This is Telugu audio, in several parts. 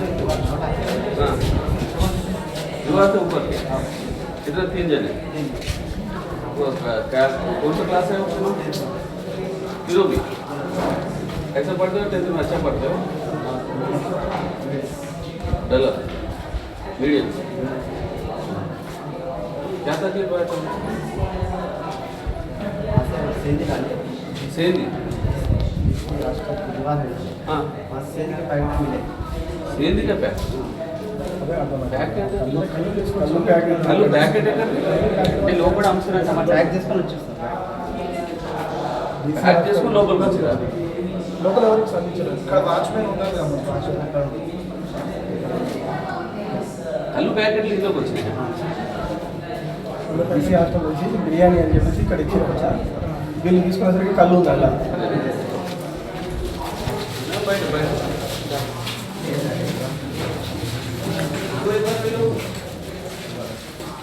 हाँ युवा से ऊपर कितना तीन जने कौन सा क्लास है वो तीनों भी कैसे पढ़ते हो टेंथ में अच्छा पढ़ते हो डल। मीडियम क्या तकलीफ़ है तुम्हें सेंधी। ఏంది ప్యాక్ కళ్ళు ప్యాకెట్ అంటే లోపల అంశాలు ప్యాక్ చేసుకొని వచ్చేస్తాను ప్యాక్ చేసుకొని లోపలికి వచ్చిరా లోపల ఎవరికి సంధించలేదు ఇక్కడ వాచ్మెన్ ఉన్నారు కదా కళ్ళు ప్యాకెట్లు ఇంట్లోకి వచ్చినాయి బీసీ హాస్టల్ వచ్చి బిర్యానీ అని చెప్పేసి ఇక్కడ ఇచ్చి వీళ్ళు తీసుకునేసరికి కళ్ళు ఉంది అలా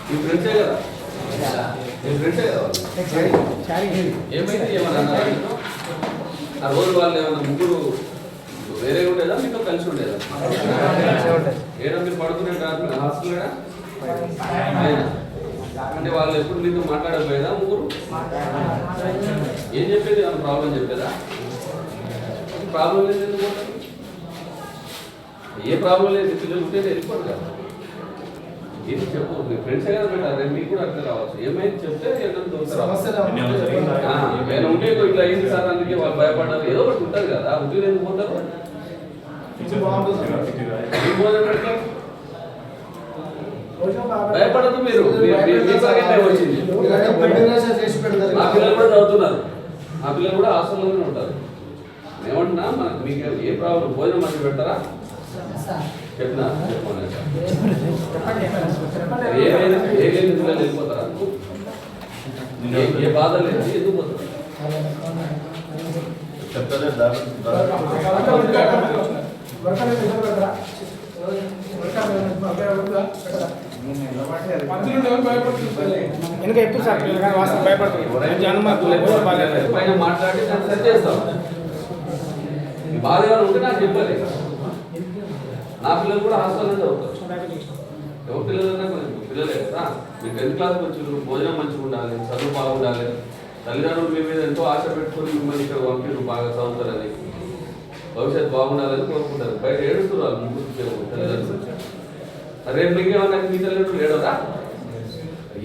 మీ ఫ్రెండ్సే కదా? మీ ఫ్రెండ్సే కదా ఏమైంది? ఏమన్నా అన్నారా ఆ రోజు వాళ్ళు ఏమన్నా ముగ్గురు వేరే ఉండేదా? మీతో కలిసి ఉండేదా? ఏడా మీరు పడుకునే రాత్రి హాస్టల్ అంటే వాళ్ళు ఎప్పుడు మీతో మాట్లాడకపోయేదా ముగ్గురు? ఏం చెప్పేది? ఏమైనా ప్రాబ్లం చెప్పేదా? ప్రాబ్లం లేదు ఎందుకు? ఏ ప్రాబ్లం లేదు? పిల్లలు ఉంటే వెళ్ళిపోరు కదా. ఏది చెప్పు మీ ఫ్రెండ్సే కదా పెట్టారు మీకు కూడా అట్లా రావచ్చు. ఏమైంది చెప్తే ఏమైనా ఉంటే ఇట్లా అయింది సార్ అందుకే వాళ్ళు భయపడ్డారు. ఏదో ఒకటి ఉంటుంది కదా ఉద్యోగం ఎందుకు పోతారు? ఏం? భయపడదు మీరు వచ్చింది. మా పిల్లలు కూడా చదువుతున్నారు. మా పిల్లలు కూడా హాస్టల్లోనే ఉంటారు. ఏమంటున్నా మీకు ఏ ప్రాబ్లం? భోజనం మంచి పెడతారా? చెప్పినా? చెప్పండి ఏమైనా ఏమైనా పిల్లలు వెళ్ళిపోతారా? ఏ- బాధ లేదు ఎందుకు పోతారు? వెనక ఎప్పుడు సార్? వాస్తవం భయపడుతుంది జన్మ బాగాలేదు పైన మాట్లాడి చేస్తాం. బాధ ఉంటే నాకు చెప్పాలి. నా పిల్లలు కూడా హాస్టల్ నుంచి చదువుతారు. ఎవరి పిల్లలన్నా కొంచెం పిల్లలే కదా? మీరు టెన్త్ క్లాస్కి వచ్చి భోజనం మంచిగా ఉండాలి చదువు బాగుండాలి. తల్లిదండ్రులు మీ మీద ఎంతో ఆశ పెట్టుకొని మిమ్మల్ని ఇక్కడ పంపిరు బాగా చదువుతారని. భవిష్యత్తు బాగుండాలని కోరుకుంటారు. బయట ఏడుస్తున్నారు ముగ్గురు పిల్లలు, తల్లిదండ్రులు. రేపు మీకు ఏమన్నా మీ తల్లిదండ్రులు ఏడవరా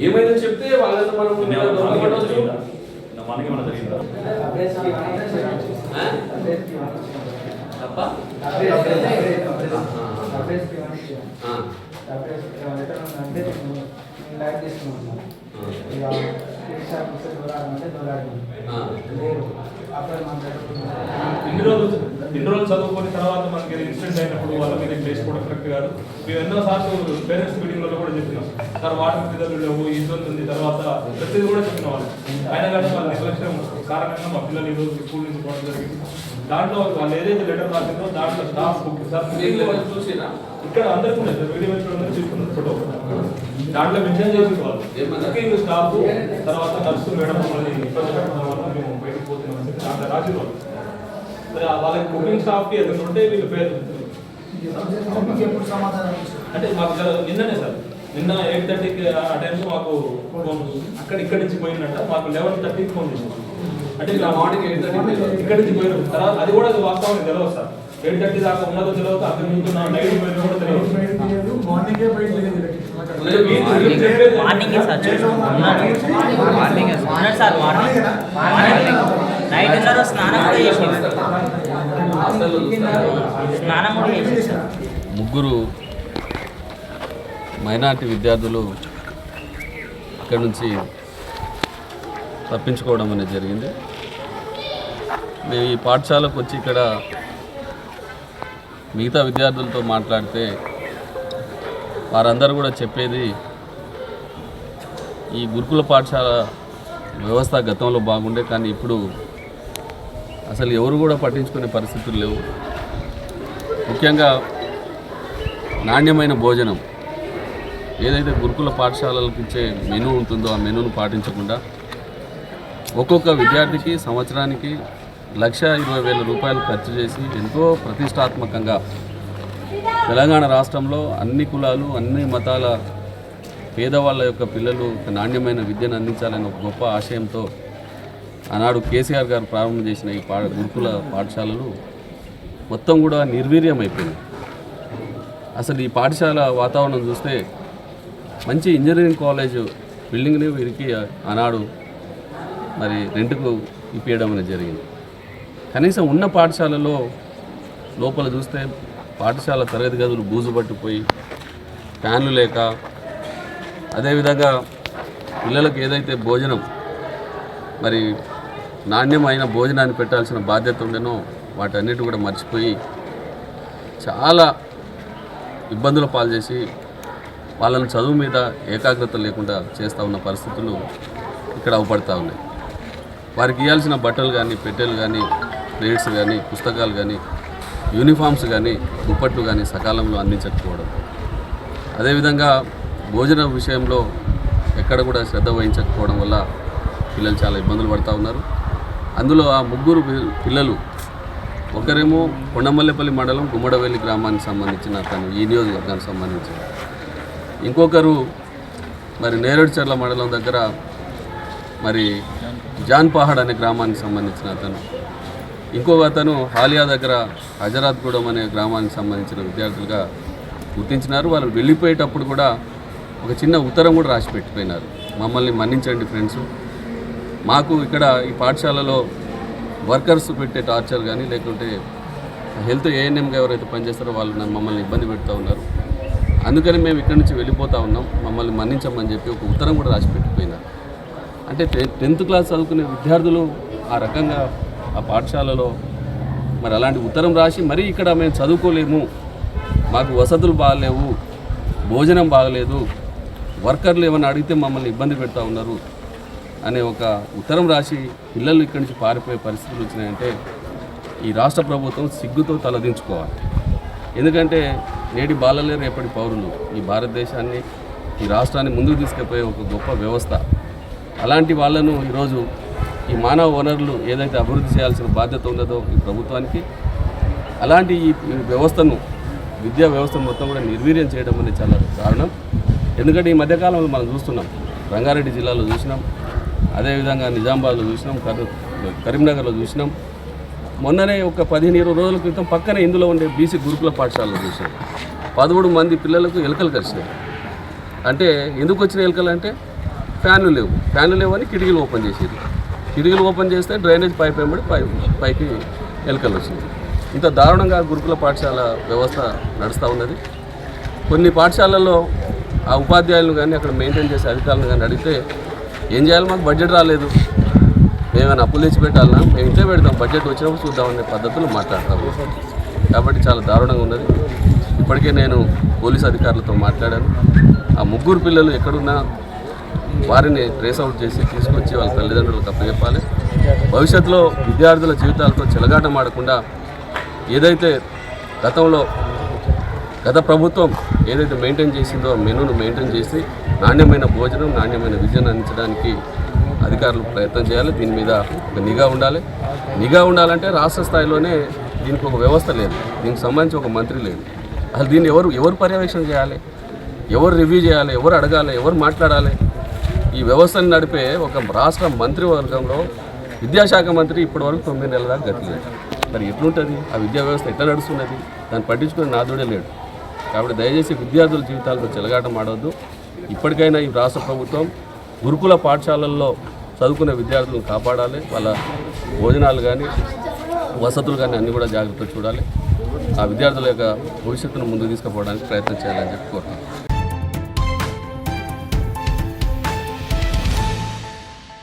ఏమైనా చెప్తే వాళ్ళని మనం దొరకబడవచ్చు ఆ? తప్ప ఆ. ఆ. ఇన్ని రోజులు ఇన్ని రోజులు చదువుకున్న తర్వాత మనకి ఇన్సిడెంట్ అయినప్పుడు వాళ్ళ మీద చేసుకోవడం కరెక్ట్ కాదు. మేము ఎన్నో సార్లు పేరెంట్స్ మీటింగ్లలో కూడా చెప్పినాం. సార్ వాటర్ పిల్లలు లేవు ఈ ఇబ్బంది ఉంది తర్వాత ప్రతిదీ కూడా చెప్పిన వాళ్ళు. అయినా కానీ వాళ్ళ నిర్లక్ష్యం. కారణంగా మా పిల్లలు ఈ రోజు స్కూల్ నుంచి పోవడం జరిగింది. దాంట్లో వాళ్ళు ఏదైతే లెటర్ రాసిందో దాంట్లో స్టాఫ్ బుక్ సార్ చూసిరా? ఇక్కడ అందరికీ ఉన్నాయి సార్ వీడియో అందరూ తీసుకున్నారు ఫోటో దాంట్లో మెన్షన్ చేసి వాళ్ళు స్టాఫ్ తర్వాత నర్సు మేడం మళ్ళీ ఇబ్బంది పెట్టడం వల్ల మేము బయటకు పోతున్నాం దాంట్లో రాసి వాళ్ళు మరి ఆ వాళ్ళకి కుకింగ్ స్టాఫ్కి ఏదైనా ఉంటే వీళ్ళ పేరు అంటే మాకు నిన్ననే సార్ నిన్న ఎయిట్ థర్టీకి ఆ టైంలో మాకు అక్కడ ఇక్కడి నుంచి పోయిందంట మాకు లెవెన్ థర్టీకి ఫోన్ చేసింది అంటే ఇలా మార్నింగ్ ఎయిట్ థర్టీ ఇక్కడి నుంచి తర్వాత అది కూడా వాస్తవం తెలియదు సార్. ఎయిట్ థర్టీ దాకా ఉన్నదో తెలియదు అక్కడి నుంచి నా నైట్ పోయినా కూడా తెలియదు మార్నింగే morning sir morning morning sir morning night ఉన్నారు స్నానం కూడా చూస్తారు స్నానం కూడా సార్. ముగ్గురు మైనార్టీ విద్యార్థులు ఇక్కడ నుంచి తప్పించుకోవడం అనేది జరిగింది. మేము ఈ పాఠశాలకు వచ్చి ఇక్కడ మిగతా విద్యార్థులతో మాట్లాడితే వారందరూ కూడా చెప్పేది ఈ గురుకుల పాఠశాల వ్యవస్థ గతంలో బాగుండే కానీ ఇప్పుడు అసలు ఎవరు కూడా పట్టించుకునే పరిస్థితులు లేవు. ముఖ్యంగా నాణ్యమైన భోజనం ఏదైతే గురుకుల పాఠశాలలకు ఇచ్చే మెనూ ఉంటుందో ఆ మెనూను పాటించకుండా ఒక్కొక్క విద్యార్థికి సంవత్సరానికి లక్ష ఇరవై వేల రూపాయలు ఖర్చు చేసి ఎంతో ప్రతిష్టాత్మకంగా తెలంగాణ రాష్ట్రంలో అన్ని కులాలు అన్ని మతాల పేదవాళ్ళ యొక్క పిల్లలు నాణ్యమైన విద్యను అందించాలని ఒక గొప్ప ఆశయంతో ఆనాడు కేసీఆర్ గారు ప్రారంభం చేసిన ఈ పా గురుకుల పాఠశాలలు మొత్తం కూడా నిర్వీర్యం అయిపోయింది అసలు ఈ పాఠశాల వాతావరణం చూస్తే మంచి ఇంజనీరింగ్ కాలేజ్ బిల్డింగ్ని వీరికి ఆనాడు మరి రెంట్కు ఇప్పించడం అనేది జరిగింది. కనీసం ఉన్న పాఠశాలలో లోపల చూస్తే పాఠశాల తరగతి గదులు బూజు పట్టిపోయి ఫ్యాన్లు లేక అదేవిధంగా పిల్లలకు ఏదైతే భోజనం మరి నాణ్యమైన భోజనాన్ని పెట్టాల్సిన బాధ్యత ఉండేనో వాటన్నిటి కూడా మర్చిపోయి చాలా ఇబ్బందుల పాలు చేసి వాళ్ళని చదువు మీద ఏకాగ్రత లేకుండా చేస్తూ ఉన్న పరిస్థితులు ఇక్కడ అవపడతా ఉన్నాయి. వారికి ఇవ్వాల్సిన బట్టలు కానీ పెట్టెలు కానీ ప్లేట్స్ కానీ పుస్తకాలు కానీ యూనిఫామ్స్ కానీ దుప్పట్లు కానీ సకాలంలో అందించకపోవడం. అదేవిధంగా భోజన విషయంలో ఎక్కడ కూడా శ్రద్ధ వహించకపోవడం వల్ల పిల్లలు చాలా ఇబ్బందులు పడుతూ ఉన్నారు. అందులో ఆ ముగ్గురు పి- పిల్లలు ఒకరేమో కొండమల్లెపల్లి మండలం గుమ్మడవెల్లి గ్రామానికి సంబంధించిన తను ఈ నియోజకవర్గానికి సంబంధించిన. ఇంకొకరు మరి నేరేడుచర్ల మండలం దగ్గర మరి జాన్పహాడ్ అనే గ్రామానికి సంబంధించిన అతను. ఇంకొక అతను హాలియా దగ్గర హజరాత్గూడెం అనే గ్రామానికి సంబంధించిన విద్యార్థులుగా గుర్తించినారు. వాళ్ళు వెళ్ళిపోయేటప్పుడు కూడా ఒక చిన్న ఉత్తరం కూడా రాసి పెట్టిపోయినారు. మమ్మల్ని మన్నించండి ఫ్రెండ్స్. మాకు ఇక్కడ ఈ పాఠశాలలో వర్కర్స్ పెట్టే టార్చర్ కానీ లేకుంటే హెల్త్ ఏఎన్ఎంగా ఎవరైతే పనిచేస్తారో వాళ్ళు నన్ను మమ్మల్ని ఇబ్బంది పెడుతూ ఉన్నారు. అందుకని మేము ఇక్కడి నుంచి వెళ్ళిపోతా ఉన్నాం. మమ్మల్ని మన్నించమని చెప్పి ఒక ఉత్తరం కూడా రాసి పెట్టిపోయినారు. అంటే టె- టెన్త్ క్లాస్ చదువుకునే విద్యార్థులు ఆ రకంగా ఆ పాఠశాలలో మరి అలాంటి ఉత్తరం రాసి మరీ ఇక్కడ మేము చదువుకోలేము. మాకు వసతులు బాగలేవు. భోజనం బాగలేదు. వర్కర్లు ఏమైనా అడిగితే మమ్మల్ని ఇబ్బంది పెడతా ఉన్నారు. అనే ఒక ఉత్తరం రాసి పిల్లలు ఇక్కడి నుంచి పారిపోయే పరిస్థితులు వచ్చినాయంటే ఈ రాష్ట్ర ప్రభుత్వం సిగ్గుతో తలదించుకోవాలి. ఎందుకంటే నేటి బాలలే రేపటి పౌరులు. ఈ భారతదేశాన్ని ఈ రాష్ట్రాన్ని ముందుకు తీసుకుపోయే ఒక గొప్ప వ్యవస్థ. అలాంటి వాళ్ళను ఈరోజు ఈ మానవ వనరులు ఏదైతే అభివృద్ధి చేయాల్సిన బాధ్యత ఉన్నదో ఈ ప్రభుత్వానికి అలాంటి ఈ వ్యవస్థను విద్యా వ్యవస్థను మొత్తం కూడా నిర్వీర్యం చేయడం అనేది చాలా కారణం ఎందుకంటే ఈ మధ్యకాలంలో మనం చూస్తున్నాం రంగారెడ్డి జిల్లాలో చూసినాం అదేవిధంగా నిజామాబాద్లో చూసినాం కరీ కరీంనగర్లో చూసినాం. మొన్ననే ఒక పదిహేను ఇరవై రోజుల క్రితం పక్కనే ఇందులో ఉండే బీసీ గురుకుల పాఠశాలలో చూసాం పదమూడు మంది పిల్లలకు ఎలుకలు కలిసినాయి అంటే ఎందుకు వచ్చిన ఎలుకలు అంటే ఫ్యాన్లు లేవు. ఫ్యాన్లు లేవని కిటికీలు ఓపెన్ చేసేది. కిటికీలు ఓపెన్ చేస్తే డ్రైనేజ్ పైప్ వెంబడి పై పైకి ఎలకలు వచ్చింది. ఇంత దారుణంగా గురుకుల పాఠశాల వ్యవస్థ నడుస్తూ ఉన్నది. కొన్ని పాఠశాలల్లో ఆ ఉపాధ్యాయులను కానీ అక్కడ మెయింటైన్ చేసే అధికారులను కానీ అడిగితే ఏం చేయాలి? మాకు బడ్జెట్ రాలేదు. మేమైనా అప్పులు తెచ్చి పెట్టాలన్నా మేము ఇంట్లో పెడతాం. బడ్జెట్ వచ్చినప్పుడు చూద్దామనే పద్ధతులు మాట్లాడతాము కాబట్టి చాలా దారుణంగా ఉన్నది. ఇప్పటికే నేను పోలీస్ అధికారులతో మాట్లాడాను. ఆ ముగ్గురు పిల్లలు ఎక్కడున్నా వారిని ట్రేస్ అవుట్ చేసి తీసుకొచ్చి వాళ్ళ తల్లిదండ్రులకు అప్పచెప్పాలి. భవిష్యత్తులో విద్యార్థుల జీవితాలతో చెలగాటం ఆడకుండా ఏదైతే గతంలో గత ప్రభుత్వం ఏదైతే మెయింటైన్ చేసిందో మెనూను మెయింటైన్ చేసి నాణ్యమైన భోజనం నాణ్యమైన విజయం అందించడానికి అధికారులు ప్రయత్నం చేయాలి. దీని మీద ఒక నిఘా ఉండాలి. నిఘా ఉండాలంటే రాష్ట్ర స్థాయిలోనే దీనికి ఒక వ్యవస్థ లేదు. దీనికి సంబంధించి ఒక మంత్రి లేదు. అసలు దీన్ని ఎవరు ఎవరు పర్యవేక్షణ చేయాలి? ఎవరు రివ్యూ చేయాలి? ఎవరు అడగాలి? ఎవరు మాట్లాడాలి? ఈ వ్యవస్థను నడిపే ఒక రాష్ట్ర మంత్రివర్గంలో విద్యాశాఖ మంత్రి ఇప్పటివరకు తొమ్మిది నెలల దాకా గతిలేదు మరి ఎట్లుంటుంది? ఆ విద్యా వ్యవస్థ ఎట్లా నడుస్తున్నది? దాన్ని పట్టించుకునే నాదుడే లేడు. కాబట్టి దయచేసి విద్యార్థుల జీవితాలతో చెలగాటం ఆడవద్దు. ఇప్పటికైనా ఈ రాష్ట్ర ప్రభుత్వం గురుకుల పాఠశాలల్లో చదువుకునే విద్యార్థులను కాపాడాలి. వాళ్ళ భోజనాలు కానీ వసతులు కానీ అన్నీ కూడా జాగ్రత్తగా చూడాలి. ఆ విద్యార్థుల యొక్క భవిష్యత్తును ముందుకు తీసుకుపోవడానికి ప్రయత్నం చేయాలని చెప్పి కోరుతున్నాను